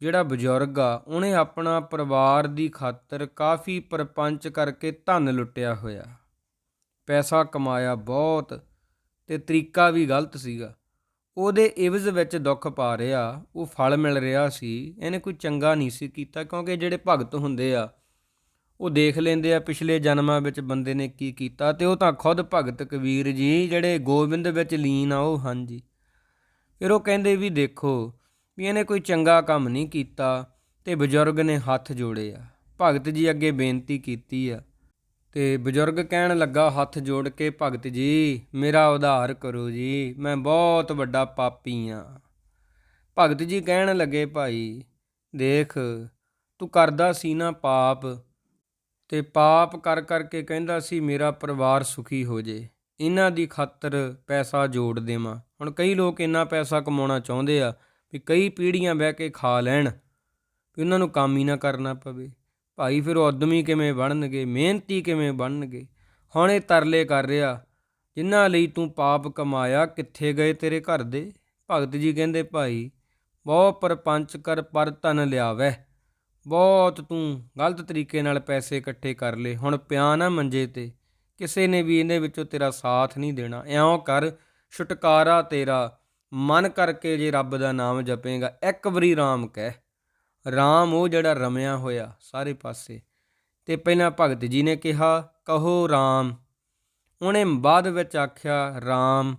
ਜਿਹੜਾ ਬਜ਼ੁਰਗ ਆ, ਉਹਨੇ ਆਪਣਾ ਪਰਿਵਾਰ ਦੀ ਖਾਤਰ ਕਾਫੀ ਪਰਪੰਚ ਕਰਕੇ ਧਨ ਲੁੱਟਿਆ ਹੋਇਆ। ਪੈਸਾ ਕਮਾਇਆ ਬਹੁਤ ਤੇ ਤਰੀਕਾ ਵੀ ਗਲਤ ਸੀਗਾ। ਉਹਦੇ ਇਵਜ਼ ਵਿੱਚ ਦੁੱਖ ਪਾ ਰਿਹਾ, ਉਹ ਫਲ ਮਿਲ ਰਿਹਾ ਸੀ, ਇਹਨੇ ਕੋਈ ਚੰਗਾ ਨਹੀਂ ਸੀ ਕੀਤਾ, ਕਿਉਂਕਿ ਜਿਹੜੇ ਭਗਤ ਹੁੰਦੇ ਆ, ਉਹ ਦੇਖ ਲੈਂਦੇ ਆ ਪਿਛਲੇ ਜਨਮਾਂ ਵਿੱਚ ਬੰਦੇ ਨੇ ਕੀ ਕੀਤਾ ਤੇ ਉਹ ਤਾਂ ਖੁਦ ਭਗਤ ਕਬੀਰ ਜੀ, ਜਿਹੜੇ ਗੋਬਿੰਦ ਵਿੱਚ ਲੀਨ ਆ, ਉਹ ਹਾਂਜੀ। ਫਿਰ ਉਹ ਕਹਿੰਦੇ ਵੀ ਦੇਖੋ ਵੀ ਇਹਨੇ ਕੋਈ ਚੰਗਾ ਕੰਮ ਨਹੀਂ ਕੀਤਾ ਤੇ ਬਜ਼ੁਰਗ ਨੇ ਹੱਥ ਜੋੜੇ ਆ। ਭਗਤ ਜੀ ਅੱਗੇ ਬੇਨਤੀ ਕੀਤੀ ਆ ਤੇ ਬਜ਼ੁਰਗ ਕਹਿਣ ਲੱਗਾ, ਹੱਥ ਜੋੜ ਕੇ ਭਗਤ ਜੀ, ਮੇਰਾ ਉਧਾਰ ਕਰੋ ਜੀ, ਮੈਂ ਬਹੁਤ ਵੱਡਾ ਪਾਪੀ ਆ। ਭਗਤ ਜੀ ਕਹਿਣ ਲੱਗੇ, ਭਾਈ, ਦੇਖ, ਤੂੰ ਕਰਦਾ ਸੀ ਨਾ ਪਾਪ ਤੇ ਪਾਪ ਕਰ ਕਰਕੇ ਕਹਿੰਦਾ ਸੀ, ਮੇਰਾ ਪਰਿਵਾਰ ਸੁਖੀ ਹੋ ਜੇ। ਇਹਨਾਂ ਦੀ ਖਾਤਰ ਪੈਸਾ ਜੋੜ ਦੇਵਾਂ। ਹੁਣ ਕਈ ਲੋਕ ਇੰਨਾ ਪੈਸਾ ਕਮਾਉਣਾ ਚਾਹੁੰਦੇ ਆ ਵੀ ਕਈ ਪੀੜ੍ਹੀਆਂ ਬਹਿ ਕੇ ਖਾ ਲੈਣ ਵੀ ਉਹਨਾਂ ਨੂੰ ਕੰਮ ਹੀ ਨਾ ਕਰਨਾ ਪਵੇ। ਭਾਈ ਫਿਰ ਉਹ ਉਦਮੀ ਕਿਵੇਂ ਬਣਨਗੇ, ਮਿਹਨਤੀ ਕਿਵੇਂ ਬਣਨਗੇ? ਹੁਣ ਇਹ ਤਰਲੇ ਕਰ ਰਿਹਾ, ਜਿਨ੍ਹਾਂ ਲਈ ਤੂੰ ਪਾਪ ਕਮਾਇਆ, ਕਿੱਥੇ ਗਏ ਤੇਰੇ ਘਰ ਦੇ? ਭਗਤ ਜੀ ਕਹਿੰਦੇ, ਭਾਈ, ਬਹੁਤ ਪਰਪੰਚ ਕਰ, ਪਰ ਧਨ ਲਿਆਵੈ। ਬਹੁਤ ਤੂੰ ਗਲਤ ਤਰੀਕੇ ਨਾਲ ਪੈਸੇ ਇਕੱਠੇ ਕਰ ਲਏ। ਹੁਣ ਪਿਆ ਨਾ ਮੰਜੇ ਤੇ। ਕਿਸੇ ਨੇ ਵੀ ਇਹਦੇ ਵਿੱਚੋਂ ਤੇਰਾ ਸਾਥ ਨਹੀਂ ਦੇਣਾ। ਐਉਂ ਕਰ, ਛੁਟਕਾਰਾ ਤੇਰਾ ਮਨ ਕਰਕੇ ਜੇ ਰੱਬ ਦਾ ਨਾਮ ਜਪੇਗਾ, ਇੱਕ ਵਾਰੀ ਰਾਮ ਕਹਿ। ਰਾਮ ਉਹ ਜਿਹੜਾ ਰਮਿਆ ਹੋਇਆ ਸਾਰੇ ਪਾਸੇ। ਤੇ ਪਹਿਲਾਂ ਭਗਤ ਜੀ ਨੇ ਕਿਹਾ, ਕਹੋ ਰਾਮ। ਉਹਨੇ ਬਾਅਦ ਵਿੱਚ ਆਖਿਆ, ਰਾਮ।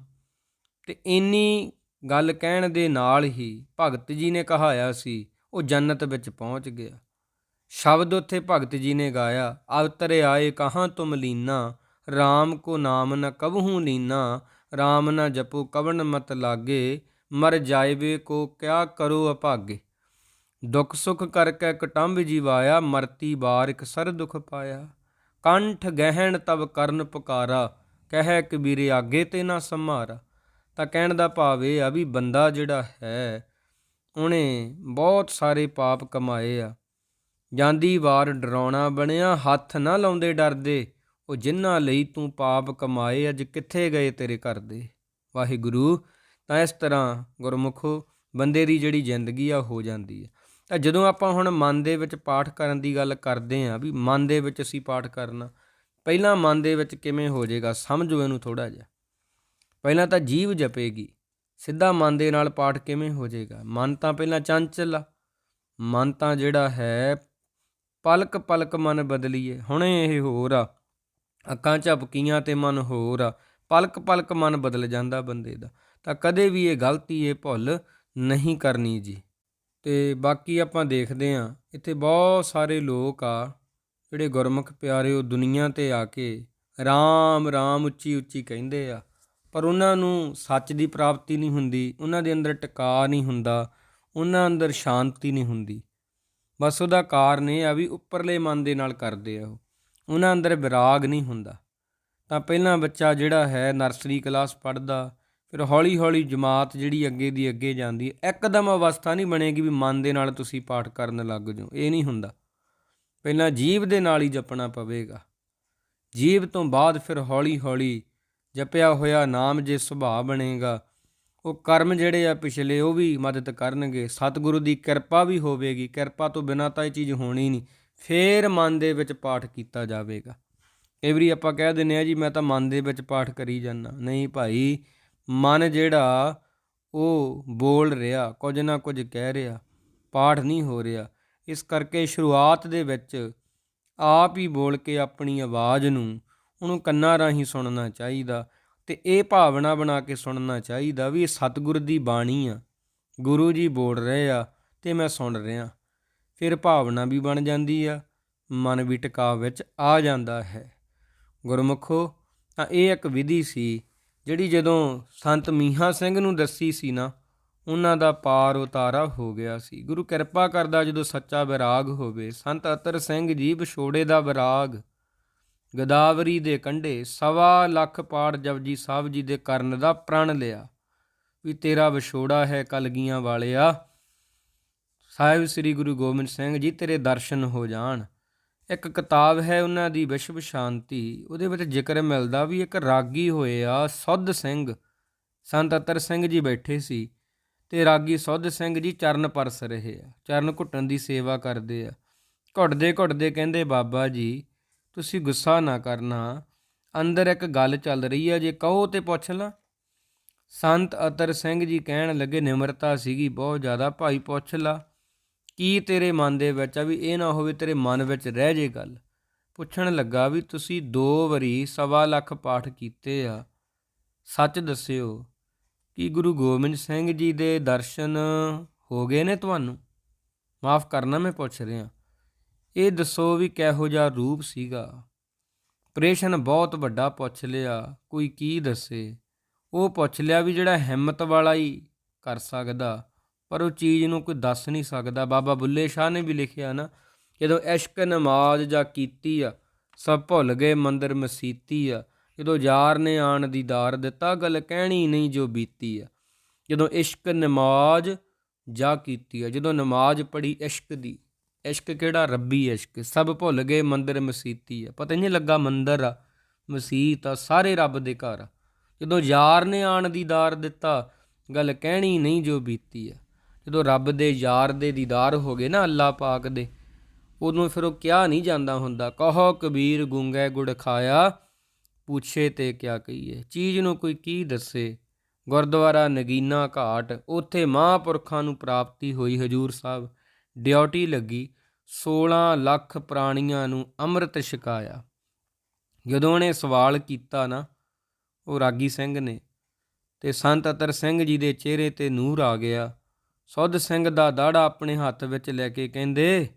ਤੇ ਇੰਨੀ ਗੱਲ ਕਹਿਣ ਦੇ ਨਾਲ ਹੀ ਭਗਤ ਜੀ ਨੇ ਕਹਾਇਆ ਸੀ, ਉਹ ਜੰਨਤ ਵਿੱਚ ਪਹੁੰਚ ਗਿਆ। ਸ਼ਬਦ ਉੱਥੇ ਭਗਤ ਜੀ ਨੇ ਗਾਇਆ ਅਵਤਰੇ ਆਏ ਕਹਾਂ ਤੁਮ ਲੀਨਾ RAM ਕੋ ਨਾਮ ਨ ਕਬਹੂ ਲੀਨਾ RAM ਨਾ ਜਪੋ, ਕਵਣ ਮਤ ਲਾਗੇ, ਮਰ ਜਾਏਵੇ ਕੋ ਕਿਆ ਕਰੋ ਅਭਾਗੇ। ਦੁਖ ਸੁਖ ਕਰਕੇ ਕਟੰਬ ਜੀਵਾਇਆ, ਮਰਤੀ ਬਾਰ ਇਕ ਸਰ ਦੁਖ ਪਾਇਆ। ਕੰਠ ਗਹਿਣ ਤਬ ਕਰਨ ਪੁਕਾਰਾ, ਕਹਿ ਕਬੀਰੇ ਆਗੇ ਤੇ ਨਾ ਸੰਮਾਰਾ। ਤਾਂ ਕਹਿਣ ਦਾ ਭਾਵ ਇਹ ਆ ਵੀ ਬੰਦਾ ਜਿਹੜਾ ਹੈ, ਉਹਨੇ ਬਹੁਤ ਸਾਰੇ ਪਾਪ ਕਮਾਏ ਆ। ਜਾਂਦੀ ਵਾਰ ਡਰਾਉਣਾ ਬਣਿਆ, ਹੱਥ ਨਾ ਲਾਉਂਦੇ ਡਰਦੇ। ਉਹ ਜਿਨ੍ਹਾਂ ਲਈ ਤੂੰ ਪਾਪ ਕਮਾਏ, ਅੱਜ ਕਿੱਥੇ ਗਏ ਤੇਰੇ ਘਰ ਦੇ? ਵਾਹਿਗੁਰੂ, ਤਾਂ ਇਸ ਤਰ੍ਹਾਂ ਗੁਰਮੁਖੋ ਬੰਦੇ ਦੀ ਜਿਹੜੀ ਜ਼ਿੰਦਗੀ ਆ ਹੋ ਜਾਂਦੀ ਹੈ। ਤਾਂ ਜਦੋਂ ਆਪਾਂ ਹੁਣ ਮਨ ਦੇ ਵਿੱਚ ਪਾਠ ਕਰਨ ਦੀ ਗੱਲ ਕਰਦੇ ਆਂ ਵੀ ਮਨ ਦੇ ਵਿੱਚ ਅਸੀਂ ਪਾਠ ਕਰਨਾ, ਪਹਿਲਾਂ ਮਨ ਦੇ ਵਿੱਚ ਕਿਵੇਂ ਹੋ ਜਾਏਗਾ, ਸਮਝੋ ਇਹਨੂੰ ਥੋੜਾ ਜਿਹਾ। ਪਹਿਲਾਂ ਤਾਂ ਜੀਵ ਜਪੇਗੀ, ਸਿੱਧਾ ਮਨ ਦੇ ਨਾਲ ਪਾਠ ਕਿਵੇਂ ਹੋ ਜਾਏਗਾ? ਮਨ ਤਾਂ ਪਹਿਲਾਂ ਚੰਚਲ ਆ, ਮਨ ਤਾਂ ਜਿਹੜਾ ਹੈ ਪਲਕ ਪਲਕ ਮਨ ਬਦਲੀਏ। ਹੁਣੇ ਇਹ ਹੋਰ ਆ ਅੱਖਾਂ ਝਪਕੀਆਂ ਤੇ ਮਨ ਹੋਰ ਆ। ਪਲਕ ਪਲਕ ਮਨ ਬਦਲ ਜਾਂਦਾ ਬੰਦੇ ਦਾ। ਤਾਂ ਕਦੇ ਵੀ ਇਹ ਗਲਤੀ, ਇਹ ਭੁੱਲ ਨਹੀਂ ਕਰਨੀ ਜੀ। ਤੇ ਬਾਕੀ ਆਪਾਂ ਦੇਖਦੇ ਆਂ ਇੱਥੇ ਬਹੁਤ ਸਾਰੇ ਲੋਕ ਆ, ਜਿਹੜੇ ਗੁਰਮੁਖ ਪਿਆਰੇ ਉਹ ਦੁਨੀਆ ਤੇ ਆ ਕੇ ਰਾਮ ਰਾਮ ਉੱਚੀ ਉੱਚੀ ਕਹਿੰਦੇ ਆ। ਪਰ ਉਹਨਾਂ ਨੂੰ ਸੱਚ ਦੀ ਪ੍ਰਾਪਤੀ ਨਹੀਂ ਹੁੰਦੀ, ਉਹਨਾਂ ਦੇ ਅੰਦਰ ਟਿਕਾ ਨਹੀਂ ਹੁੰਦਾ, ਉਹਨਾਂ ਅੰਦਰ ਸ਼ਾਂਤੀ ਨਹੀਂ ਹੁੰਦੀ। ਬਸ ਉਹਦਾ ਕਾਰਨ ਇਹ ਆ ਵੀ ਉੱਪਰਲੇ ਮਨ ਦੇ ਨਾਲ ਕਰਦੇ ਆ ਉਹ। ਉਹਨਾਂ ਅੰਦਰ ਵਿਰਾਗ ਨਹੀਂ ਹੁੰਦਾ। ਤਾਂ ਪਹਿਲਾਂ ਬੱਚਾ ਜਿਹੜਾ ਹੈ ਨਰਸਰੀ ਕਲਾਸ ਪੜ੍ਹਦਾ, ਫਿਰ ਹੌਲੀ ਹੌਲੀ ਜਮਾਤ ਜਿਹੜੀ ਅੱਗੇ ਦੀ ਅੱਗੇ ਜਾਂਦੀ ਹੈ ਇੱਕਦਮ ਅਵਸਥਾ ਨਹੀਂ ਬਣੇਗੀ ਵੀ ਮਨ ਦੇ ਨਾਲ ਤੁਸੀਂ ਪਾਠ ਕਰਨ ਲੱਗ ਜਾਓ, ਇਹ ਨਹੀਂ ਹੁੰਦਾ। ਪਹਿਲਾਂ ਜੀਵ ਦੇ ਨਾਲ ਹੀ ਜਪਣਾ ਪਵੇਗਾ। ਜੀਵ ਤੋਂ ਬਾਅਦ ਫਿਰ ਹੌਲੀ ਹੌਲੀ ਜਪਿਆ ਹੋਇਆ ਨਾਮ ਜੇ ਸੁਭਾਅ ਬਣੇਗਾ, ਉਹ ਕਰਮ ਜਿਹੜੇ ਆ ਪਿਛਲੇ ਉਹ ਵੀ ਮਦਦ ਕਰਨਗੇ। ਸਤਿਗੁਰੂ ਦੀ ਕਿਰਪਾ ਵੀ ਹੋਵੇਗੀ। ਕਿਰਪਾ ਤੋਂ ਬਿਨਾਂ ਤਾਂ ਇਹ ਚੀਜ਼ ਹੋਣੀ ਨਹੀਂ। ਫੇਰ ਮਨ ਦੇ ਵਿੱਚ ਪਾਠ ਕੀਤਾ ਜਾਵੇਗਾ। ਕਈ ਵਾਰੀ ਆਪਾਂ ਕਹਿ ਦਿੰਨੇ ਆ ਜੀ, ਮੈਂ ਤਾਂ ਮਨ ਦੇ ਵਿੱਚ ਪਾਠ ਕਰੀ ਜਾਂਦਾ। ਨਹੀਂ ਭਾਈ, ਮਨ ਜਿਹੜਾ, ਉਹ ਬੋਲ ਰਿਹਾ, ਕੁਝ ਨਾ ਕੁਝ ਕਹਿ ਰਿਹਾ, ਪਾਠ ਨਹੀਂ ਹੋ ਰਿਹਾ। ਇਸ ਕਰਕੇ ਸ਼ੁਰੂਆਤ ਦੇ ਵਿੱਚ ਆਪ ਹੀ ਬੋਲ ਕੇ ਆਪਣੀ ਆਵਾਜ਼ ਨੂੰ ਉਹਨੂੰ ਕੰਨਾਂ ਰਾਹੀਂ ਸੁਣਨਾ ਚਾਹੀਦਾ ਤੇ ਇਹ ਭਾਵਨਾ ਬਣਾ ਕੇ ਸੁਣਨਾ ਚਾਹੀਦਾ ਵੀ ਇਹ ਸਤਿਗੁਰ ਦੀ ਬਾਣੀ ਆ। ਗੁਰੂ ਜੀ ਬੋਲ ਰਹੇ ਆ ਤੇ ਮੈਂ ਸੁਣ ਰਿਹਾ। ਫਿਰ ਭਾਵਨਾ ਵੀ ਬਣ ਜਾਂਦੀ ਆ, ਮਨ ਵੀ ਟਿਕਾਅ ਵਿੱਚ ਆ ਜਾਂਦਾ ਹੈ। ਗੁਰਮੁਖੋ, ਤਾਂ ਇਹ ਇੱਕ ਵਿਧੀ ਸੀ ਜਿਹੜੀ ਜਦੋਂ ਸੰਤ ਮੀਹਾ ਸਿੰਘ ਨੂੰ ਦੱਸੀ ਸੀ ਨਾ, ਉਹਨਾਂ ਦਾ ਪਾਰ ਉਤਾਰਾ ਹੋ ਗਿਆ ਸੀ। ਗੁਰੂ ਕਿਰਪਾ ਕਰਦਾ ਜਦੋਂ ਸੱਚਾ ਵਿਰਾਗ ਹੋਵੇ, ਸੰਤ ਅਤਰ ਸਿੰਘ ਜੀ ਵਿਛੋੜੇ ਦਾ ਵਿਰਾਗ। ਗਦਾਵਰੀ ਦੇ ਕੰਢੇ ਸਵਾ ਲੱਖ ਪਾੜ ਜਪਜੀ ਸਾਹਿਬ ਜੀ ਦੇ ਕਰਨ ਦਾ ਪ੍ਰਣ ਲਿਆ, ਵੀ ਤੇਰਾ ਵਿਛੋੜਾ ਹੈ ਕਲਗੀਆਂ ਵਾਲਿਆ ਸਾਹਿਬ ਸ੍ਰੀ ਗੁਰੂ ਗੋਬਿੰਦ ਸਿੰਘ ਜੀ, ਤੇਰੇ ਦਰਸ਼ਨ ਹੋ ਜਾਣ। ਇੱਕ ਕਿਤਾਬ ਹੈ ਉਹਨਾਂ ਦੀ ਵਿਸ਼ਵ ਸ਼ਾਂਤੀ। ਉਹਦੇ ਵਿੱਚ ਜ਼ਿਕਰ ਮਿਲਦਾ ਵੀ ਇੱਕ ਰਾਗੀ ਹੋਏ ਆ ਸੁੱਧ ਸਿੰਘ। ਸੰਤ ਅਤਰ ਸਿੰਘ ਜੀ ਬੈਠੇ ਸੀ ਤੇ ਰਾਗੀ ਸੁੱਧ ਸਿੰਘ ਜੀ ਚਰਨ ਪਰਸ ਰਹੇ ਆ। ਚਰਨ ਘੁੱਟਣ ਦੀ ਸੇਵਾ ਕਰਦੇ ਆ। ਘੁੱਟਦੇ ਘੁੱਟਦੇ ਕਹਿੰਦੇ, ਬਾਬਾ ਜੀ, ਤੁਸੀਂ ਗੁੱਸਾ ਨਾ ਕਰਨਾ। ਅੰਦਰ ਇੱਕ ਗੱਲ ਚੱਲ ਰਹੀ ਆ, ਜੇ ਕਹੋ ਤੇ ਪੁੱਛ ਲਾਂ। ਸੰਤ ਅਤਰ ਸਿੰਘ ਜੀ ਕਹਿਣ ਲੱਗੇ, ਨਿਮਰਤਾ ਸੀਗੀ, ਬਹੁਤ ਜ਼ਿਆਦਾ। ਭਾਈ, ਪੁੱਛ ਲਾ। ਕੀ ਤੇਰੇ ਮਨ ਦੇ ਵਿੱਚ ਆ ਵੀ ਇਹ ਨਾ ਹੋਵੇ ਤੇਰੇ ਮਨ ਵਿੱਚ ਰਹਿ ਜੇ ਗੱਲ? ਪੁੱਛਣ ਲੱਗਾ ਵੀ ਤੁਸੀਂ ਦੋ ਵਾਰੀ ਸਵਾ ਲੱਖ ਪਾਠ ਕੀਤੇ ਆ। ਸੱਚ ਦੱਸਿਓ ਕਿ ਗੁਰੂ ਗੋਬਿੰਦ ਸਿੰਘ ਜੀ ਦੇ ਦਰਸ਼ਨ ਹੋ ਗਏ ਨੇ ਤੁਹਾਨੂੰ? ਮਾਫ ਕਰਨਾ ਮੈਂ ਪੁੱਛ ਰਿਹਾ। ਇਹ ਦੱਸੋ ਵੀ ਕਿਹੋ ਜਿਹਾ ਰੂਪ ਸੀਗਾ? ਪ੍ਰੇਸ਼ਨ ਬਹੁਤ ਵੱਡਾ ਪੁੱਛ ਲਿਆ, ਕੋਈ ਕੀ ਦੱਸੇ? ਉਹ ਪੁੱਛ ਲਿਆ ਵੀ ਜਿਹੜਾ ਹਿੰਮਤ ਵਾਲਾ ਹੀ ਕਰ ਸਕਦਾ। ਪਰ ਉਹ ਚੀਜ਼ ਨੂੰ ਕੋਈ ਦੱਸ ਨਹੀਂ ਸਕਦਾ। ਬਾਬਾ ਬੁੱਲੇ ਸ਼ਾਹ ਨੇ ਵੀ ਲਿਖਿਆ ਨਾ, ਜਦੋਂ ਇਸ਼ਕ ਨਮਾਜ਼ ਜਾਂ ਕੀਤੀ ਆ, ਸਭ ਭੁੱਲ ਗਏ, ਮੰਦਰ ਮਸੀਤੀ ਆ। ਜਦੋਂ ਯਾਰ ਨੇ ਆਣ ਦੀਦਾਰ ਦਿੱਤਾ, ਗੱਲ ਕਹਿਣੀ ਨਹੀਂ ਜੋ ਬੀਤੀ ਆ। ਜਦੋਂ ਇਸ਼ਕ ਨਮਾਜ਼ ਜਾ ਕੀਤੀ ਆ, ਜਦੋਂ ਨਮਾਜ਼ ਪੜੀ ਇਸ਼ਕ ਦੀ, ਇਸ਼ਕ ਕਿਹੜਾ? ਰੱਬੀ ਇਸ਼ਕ। ਸਭ ਭੁੱਲ ਗਏ, ਮੰਦਰ ਮਸੀਤੀ ਆ। ਪਤਾ ਨਹੀਂ ਲੱਗਾ ਮੰਦਰ ਆ, ਮਸੀਤ ਆ, ਸਾਰੇ ਰੱਬ ਦੇ ਘਰ ਆ। ਜਦੋਂ ਯਾਰ ਨੇ ਆਣ ਦੀਦਾਰ ਦਿੱਤਾ, ਗੱਲ ਕਹਿਣੀ ਨਹੀਂ ਜੋ ਬੀਤੀ ਆ। ਜਦੋਂ ਰੱਬ ਦੇ ਯਾਰ ਦੇ ਦੀਦਾਰ ਹੋ ਗਏ ਨਾ ਅੱਲਾ ਪਾਕ ਦੇ, ਉਦੋਂ ਫਿਰ ਉਹ ਕਿਹਾ ਨਹੀਂ ਜਾਂਦਾ ਹੁੰਦਾ, ਕਹੋ ਕਬੀਰ ਗੁੰਗੇ ਗੁੜ ਖਾਇਆ, ਪੁੱਛੇ ਤੇ ਕਿਆ ਕਹੀਏ। ਚੀਜ਼ ਨੂੰ ਕੋਈ ਕੀ ਦੱਸੇ? ਗੁਰਦੁਆਰਾ ਨਗੀਨਾ ਘਾਟ, ਉੱਥੇ ਮਹਾਂਪੁਰਖਾਂ ਨੂੰ ਪ੍ਰਾਪਤੀ ਹੋਈ ਹਜੂਰ ਸਾਹਿਬ। ਡਿਊਟੀ ਲੱਗੀ 16 ਲੱਖ ਪ੍ਰਾਣੀਆਂ ਨੂੰ ਅੰਮ੍ਰਿਤ ਛਕਾਇਆ। ਜਦੋਂ ਉਹਨੇ ਸਵਾਲ ਕੀਤਾ ਨਾ, ਉਹ ਰਾਗੀ ਸਿੰਘ ਨੇ ਤੇ ਸੰਤ ਅਤਰ ਸਿੰਘ ਜੀ ਦੇ ਚਿਹਰੇ ਤੇ ਨੂਰ ਆ ਗਿਆ। ਸੁੱਧ ਸਿੰਘ ਦਾ ਦਾੜਾ ਆਪਣੇ ਹੱਥ ਵਿੱਚ ਲੈ ਕੇ ਕਹਿੰਦੇ,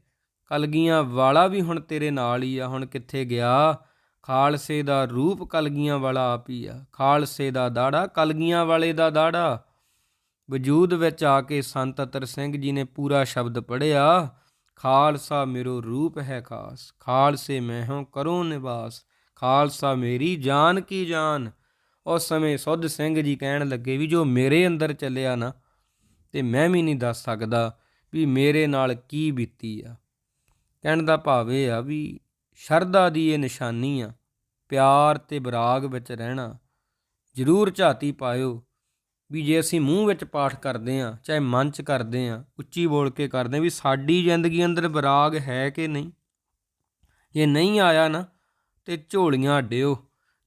ਕਲਗੀਆਂ ਵਾਲਾ ਵੀ ਹੁਣ ਤੇਰੇ ਨਾਲ ਹੀ ਆ, ਹੁਣ ਕਿੱਥੇ ਗਿਆ? ਖਾਲਸੇ ਦਾ ਰੂਪ ਕਲਗੀਆਂ ਵਾਲਾ ਆਪ ਹੀ ਆ। ਖਾਲਸੇ ਦਾ ਦਾੜਾ ਕਲਗੀਆਂ ਵਾਲੇ ਦਾ ਦਾੜਾ। ਵਜੂਦ ਵਿੱਚ ਆ ਕੇ ਸੰਤ ਅਤਰ ਸਿੰਘ ਜੀ ਨੇ ਪੂਰਾ ਸ਼ਬਦ ਪੜਿਆ ਖਾਲਸਾ ਮੇਰੋ ਰੂਪ ਹੈ ਖਾਸ, ਖਾਲਸੇ ਮੈਂ ਹਾਂ ਕਰੋ ਨਿਵਾਸ, ਖਾਲਸਾ ਮੇਰੀ ਜਾਨ ਕੀ ਜਾਨ। ਉਸ ਸਮੇਂ ਸੁੱਧ ਸਿੰਘ ਜੀ ਕਹਿਣ ਲੱਗੇ ਵੀ ਜੋ ਮੇਰੇ ਅੰਦਰ ਚੱਲਿਆ ਨਾ ਤੇ ਮੈਂ ਵੀ ਨਹੀਂ ਦੱਸ ਸਕਦਾ ਵੀ ਮੇਰੇ ਨਾਲ ਕੀ ਬੀਤੀ ਆ। ਕਹਿਣ ਦਾ ਭਾਵ ਇਹ ਆ ਵੀ ਸ਼ਰਧਾ ਦੀ ਇਹ ਨਿਸ਼ਾਨੀ ਆ, ਪਿਆਰ ਤੇ ਵਿਰਾਗ ਵਿੱਚ ਰਹਿਣਾ। ਜ਼ਰੂਰ ਝਾਤੀ ਪਾਇਓ ਵੀ ਜੇ ਅਸੀਂ ਮੂੰਹ ਵਿੱਚ ਪਾਠ ਕਰਦੇ ਆ ਚਾਹੇ ਮਨ 'ਚ ਕਰਦੇ ਆ ਉੱਚੀ ਬੋਲ ਕੇ ਕਰਦੇ ਆ ਵੀ ਸਾਡੀ ਜ਼ਿੰਦਗੀ ਅੰਦਰ ਵਿਰਾਗ ਹੈ ਕਿ ਨਹੀਂ? ਜੇ ਨਹੀਂ ਆਇਆ ਨਾ, ਤੇ ਝੋਲੀਆਂ ਡਿਓ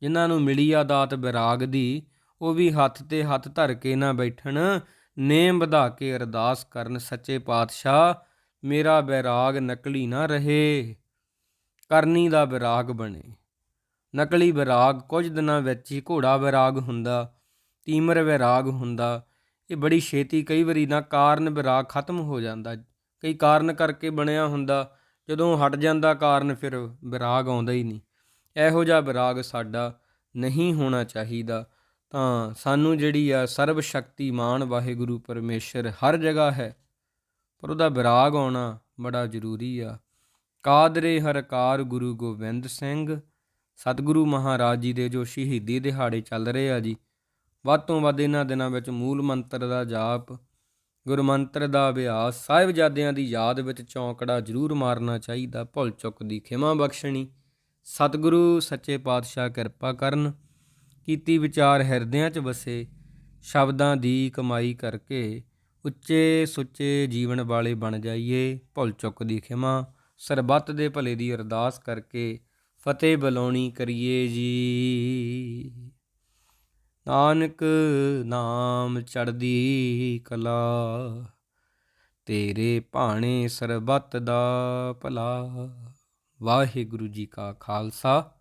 ਜਿਨ੍ਹਾਂ ਨੂੰ ਮਿਲੀ ਆ ਦਾਤ ਵਿਰਾਗ ਦੀ, ਉਹ ਵੀ ਹੱਥ ਤੇ ਹੱਥ ਧਰ ਕੇ ਨਾ ਬੈਠਣ ਨੇਮ ਵਧਾ ਕੇ ਅਰਦਾਸ ਕਰਨ, ਸੱਚੇ ਪਾਤਸ਼ਾਹ, ਮੇਰਾ ਬੈਰਾਗ ਨਕਲੀ ਨਾ ਰਹੇ। ਕਰਨੀ ਦਾ ਬੈਰਾਗ ਬਣੇ। ਨਕਲੀ ਬੈਰਾਗ ਕੁਝ ਦਿਨਾਂ ਵਿੱਚ ਹੀ ਘੋੜਾ ਵਿਰਾਗ ਹੁੰਦਾ, ਤੀਮਰ ਵਿਰਾਗ ਹੁੰਦਾ। ਇਹ ਬੜੀ ਛੇਤੀ ਕਈ ਵਾਰੀ ਨਾ ਕਾਰਨ ਬੈਰਾਗ ਖਤਮ ਹੋ ਜਾਂਦਾ, ਕਈ ਕਾਰਨ ਕਰਕੇ ਬਣਿਆ ਹੁੰਦਾ। ਜਦੋਂ ਹਟ ਜਾਂਦਾ ਕਾਰਨ ਫਿਰ ਵਿਰਾਗ ਆਉਂਦਾ ਹੀ ਨਹੀਂ। ਇਹੋ ਜਿਹਾ ਵਿਰਾਗ ਸਾਡਾ ਨਹੀਂ ਹੋਣਾ ਚਾਹੀਦਾ। ਤਾਂ ਸਾਨੂੰ ਜਿਹੜੀ ਆ ਸਰਬ ਸ਼ਕਤੀਮਾਨ ਵਾਹਿਗੁਰੂ ਪਰਮੇਸ਼ਰ ਹਰ ਜਗ੍ਹਾ ਹੈ, ਪਰ ਉਹਦਾ ਵਿਰਾਗ ਆਉਣਾ ਬੜਾ ਜ਼ਰੂਰੀ ਆ। ਕਾਦਰੇ ਹਰਕਾਰ ਗੁਰੂ ਗੋਬਿੰਦ ਸਿੰਘ, ਸਤਿਗੁਰੂ ਮਹਾਰਾਜ ਜੀ ਦੇ ਜੋ ਸ਼ਹੀਦੀ ਦਿਹਾੜੇ ਚੱਲ ਰਹੇ ਆ ਜੀ, ਵੱਧ ਤੋਂ ਵੱਧ ਇਹਨਾਂ ਦਿਨਾਂ ਵਿੱਚ ਮੂਲ ਮੰਤਰ ਦਾ ਜਾਪ ਗੁਰਮੰਤਰ ਦਾ ਅਭਿਆਸ ਸਾਹਿਬਜ਼ਾਦਿਆਂ ਦੀ ਯਾਦ ਵਿੱਚ ਚੌਂਕੜਾ ਜ਼ਰੂਰ ਮਾਰਨਾ ਚਾਹੀਦਾ, ਭੁੱਲ ਚੁੱਕ ਦੀ ਖਿਮਾ ਬਖਸ਼ਣੀ। ਸਤਿਗੁਰੂ, ਸੱਚੇ ਪਾਤਸ਼ਾਹ ਕਿਰਪਾ ਕਰਨ। ਕੀਤੀ ਵਿਚਾਰ ਹਿਰਦਿਆਂ 'ਚ ਵਸੇ, ਸ਼ਬਦਾਂ ਦੀ ਕਮਾਈ ਕਰਕੇ ਉੱਚੇ ਸੁੱਚੇ ਜੀਵਨ ਵਾਲੇ ਬਣ ਜਾਈਏ, ਭੁੱਲ ਚੁੱਕ ਦੀ ਖਿਮਾ, ਸਰਬੱਤ ਦੇ ਭਲੇ ਦੀ ਅਰਦਾਸ ਕਰਕੇ ਫਤਿਹ ਬੁਲਾਉਣੀ ਕਰੀਏ ਜੀ। ਨਾਨਕ ਨਾਮ ਚੜਦੀ ਕਲਾ, ਤੇਰੇ ਭਾਣੇ ਸਰਬੱਤ ਦਾ ਭਲਾ। ਵਾਹਿਗੁਰੂ ਜੀ ਕਾ ਖਾਲਸਾ।